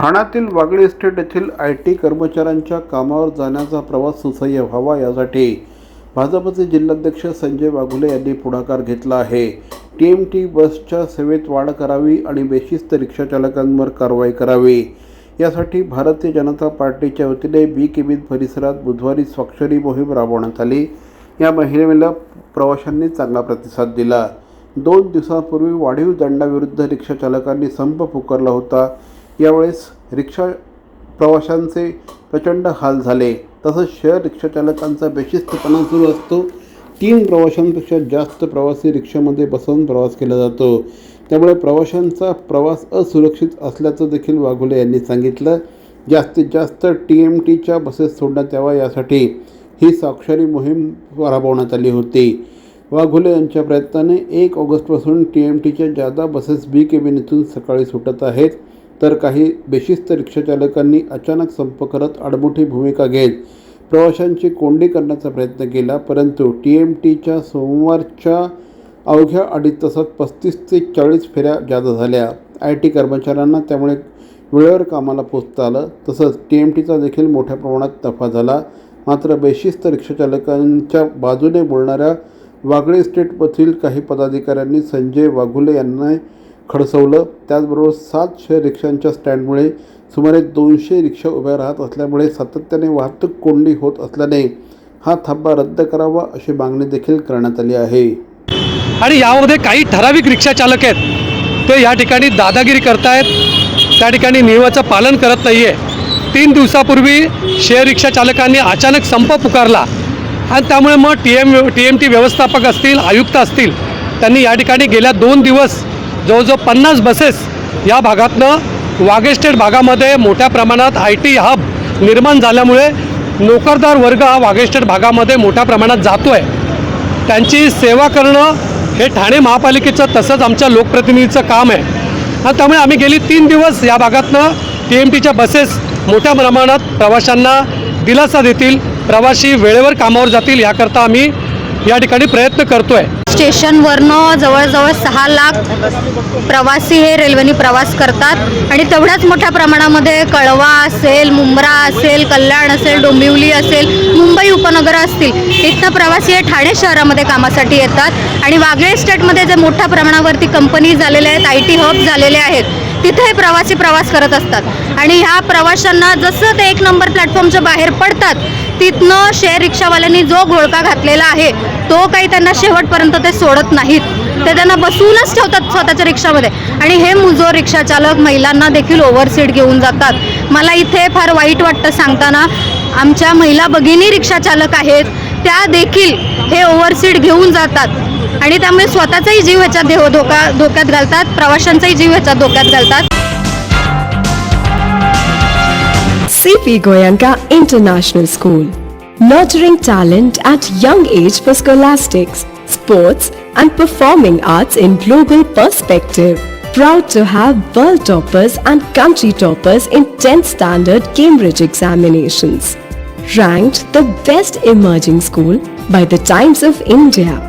ठाण्यातील वागळे इस्टेट येथील I T कर्मचाऱ्यांच्या कामावर जाण्याचा प्रवास सुसह्य व्हावा यासाठी भाजपचे जिल्हाध्यक्ष संजय वाघुले यांनी पुढाकार घेतला आहे. टी एम टी बसच्या सेवेत वाढ करावी आणि बेशिस्त रिक्षाचालकांवर कारवाई करावी. यासाठी भारतीय जनता पार्टीच्या वतीने बी केबिन परिसरात बुधवारी स्वाक्षरी मोहीम राबवण्यात आली. या मोहिमेला प्रवाशांनी चांगला प्रतिसाद दिला. दोन दिवसांपूर्वी वाढीव दंडाविरुद्ध रिक्षाचालकांनी संप पुकारला होता. यावेळेस रिक्षा प्रवाशांचे प्रचंड हाल झाले. तसंच शहर रिक्षाचालकांचा बेशिस्तपणा सुरू असतो. तीन प्रवाशांपेक्षा जास्त प्रवासी रिक्षामध्ये बसवून प्रवास केला जातो. त्यामुळे प्रवाशांचा प्रवास असुरक्षित असल्याचं देखील वाघोले यांनी सांगितलं. जास्तीत जास्त टी एम टीच्या बसेस सोडण्यात यावा यासाठी ही स्वाक्षरी मोहीम राबवण्यात आली होती. वाघोले यांच्या प्रयत्नाने एक ऑगस्टपासून टी एम टीच्या जादा बसेस बी केबिनेतून सकाळी सुटत आहेत. तर काही बेशिस्त रिक्षाचालकांनी अचानक संप करत आडमुठी भूमिका घेत प्रवाशांची कोंडी करण्याचा प्रयत्न केला परंतु टी एम टीच्या सोमवारच्या अवघ्या अडीच तासात पस्तीस ते चाळीस फेऱ्या जादा झाल्या. आय टी कर्मचाऱ्यांना त्यामुळे वेळेवर कामाला पोचता आलं. तसंच टी एम टीचा देखील मोठ्या प्रमाणात नफा झाला. मात्र बेशिस्त रिक्षाचालकांच्या बाजूने बोलणाऱ्या वागळे स्टेटमधील काही पदाधिकाऱ्यांनी संजय वाघुले यांना खडसवलं. त्याचबरोबर सात शहर रिक्षांच्या स्टँडमुळे सुमारे दोनशे रिक्षा उभ्या राहत असल्यामुळे सातत्याने वाहतूक कोंडी होत असल्याने हा थांबा रद्द करावा अशी मागणी देखील करण्यात आली आहे. आणि यामध्ये काही ठराविक रिक्षा चालक आहेत. ते या ठिकाणी दादागिरी करतायत. त्या ठिकाणी नियमाचं पालन करत नाही आहे तीन दिवसापूर्वी शेअर रिक्षा चालकांनी अचानक संप पुकारला. आणि त्यामुळे मग T M T M T व्यवस्थापक असतील आयुक्त असतील त्यांनी या ठिकाणी गेल्या दोन दिवस जवळजवळ पन्नास बसेस या भागातनं वागेस्टेड भागामध्ये मोठ्या प्रमाणात आय टी हब निर्माण झाल्यामुळे नोकरदार वर्ग हा वागेस्टेड भागामध्ये मोठ्या प्रमाणात जातो आहे त्यांची सेवा करणं हे ठाणे महापालिकेचं तसंच आमच्या लोकप्रतिनिधीचं काम आहे. आणि त्यामुळे आम्ही गेली तीन दिवस या भागातनं टी एम टीच्या बसेस मोठ्या प्रमाणात प्रवाशांना दिलासा देतील प्रवासी वेळेवर कामावर जातील याकरता आम्ही या ठिकाणी प्रयत्न करतो आहे स्टेशनवरनं जवळजवळ सहा लाख प्रवासी हे रेल्वेने प्रवास करतात आणि तेवढ्याच मोठ्या प्रमाणामध्ये कळवा असेल मुंब्रा असेल कल्याण असेल डोंबिवली असेल मुंबई उपनगर असतील इथनं प्रवासी हे ठाणे शहरामध्ये कामासाठी येतात. आणि वागळे स्टेटमध्ये जे मोठ्या प्रमाणावरती कंपनी झालेल्या आहेत आय टी हब झालेले आहेत तिथे प्रवासी प्रवास करत असतात. आणि ह्या प्रवाशांना जसं ते एक नंबर प्लॅटफॉर्मच्या बाहेर पडतात तिथनं शेअर रिक्षावाल्यांनी जो घोळका घातलेला आहे तो काही त्यांना शेवटपर्यंत ते सोडत नाहीत. ते त्यांना बसवूनच ठेवतात स्वतःच्या रिक्षामध्ये. आणि हे मुजोर रिक्षाचालक महिलांना देखील ओव्हरसीट घेऊन जातात. मला इथे फार वाईट वाटतं सांगताना आमच्या महिला भगिनी रिक्षाचालक आहेत त्या देखील हे ओव्हरसीट घेऊन जातात. आणि त्यामुळे स्वतःचाही जीव ह्याच्यात देव धोका धोक्यात घालतात प्रवाशांचाही जीव ह्याच्यात धोक्यात घालतात CP Goyanka International School. Nurturing talent at young age for scholastics, sports, and performing arts in global perspective. Proud to have world toppers and country toppers in 10th standard Cambridge examinations. Ranked the best emerging school by the Times of India